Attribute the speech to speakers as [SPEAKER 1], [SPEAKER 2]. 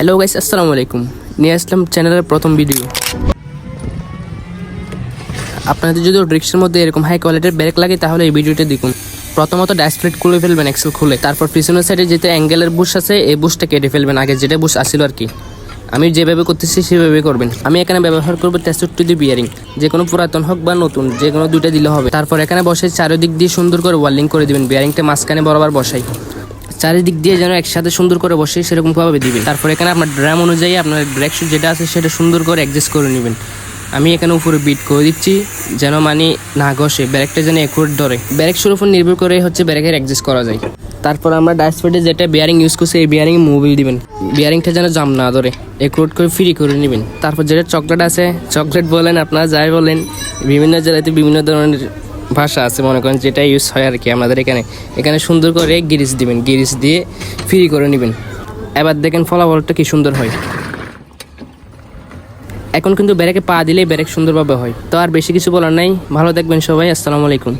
[SPEAKER 1] Hello guys আসসালামু আলাইকুম নিয়ে আসলাম চ্যানেলের প্রথম ভিডিও আপনাদের যদি রিক্সের মধ্যে এরকম হাই কোয়ালিটির ব্রেক লাগে, তাহলে এই ভিডিওটা দেখুন। প্রথমত ড্যাশপ্লেট খুলে ফেলবেন এক্সেল খুলে। তারপর পিছনের সাইডে যেতে অ্যাঙ্গেলের বুশ আছে, এই বুশটা কেটে ফেলবেন। আগে যেটা বুশ আসছিল আর কি। আমি যেভাবে করতেছি, সেভাবে করবেন। আমি এখানে ব্যবহার করব তেষট্টি দি বিয়ারিং যে কোনো পুরাতন হোক বা নতুন, যে কোনো দুইটা দিলে হবে। তারপর এখানে বসে চারিদিক দিয়ে সুন্দর করে ওয়ার্লিং করে দিবেন। বিয়ারিংটা মাঝখানে বরাবর বসাই। চারিদিক দিয়ে যেন একসাথে সুন্দর করে বসে সেরকম ভাবে দিবেন। তারপর এখানে আপনার ড্রাম অনুযায়ী আপনার ব্রেক শুট যেটা আছে সেটা সুন্দর করে অ্যাডজাস্ট করে নেবেন। আমি এখানে উপরে বিট করে দিচ্ছি, যেন মানে না ঘষে, ব্যারেকটা যেন একুরেট ধরে। ব্রেক শুর উপর নির্ভর করে হচ্ছে ব্রেকের অ্যাডজাস্ট করা যায়। তারপর আমরা ডাস্টপেটে যেটা বিয়ারিং ইউজ করছি, এই বিয়ারিং মোবিল দিবেন। বিয়ারিংটা যেন জাম না ধরে একুরেট করে ফ্রি করে নেবেন। তারপর যেটা চকলেট আছে চকলেট বলেন আপনারা যাই বলেন, বিভিন্ন জেলাতে বিভিন্ন ধরনের ভাষা আছে, মনে করেন যেটা ইউজ হয় আর কি আমাদের এখানে। এখানে সুন্দর করে গিরিশ দিবেন, গিরিশ দিয়ে ফ্রি করে নেবেন। এবার দেখেন ফলাফলটা কি সুন্দর হয়। এখন কিন্তু ব্যারেকে পা দিলেই ব্যারেক সুন্দরভাবে হয়। তো আর বেশি কিছু বলার নাই। ভালো দেখবেন সবাই, আসসালামু আলাইকুম।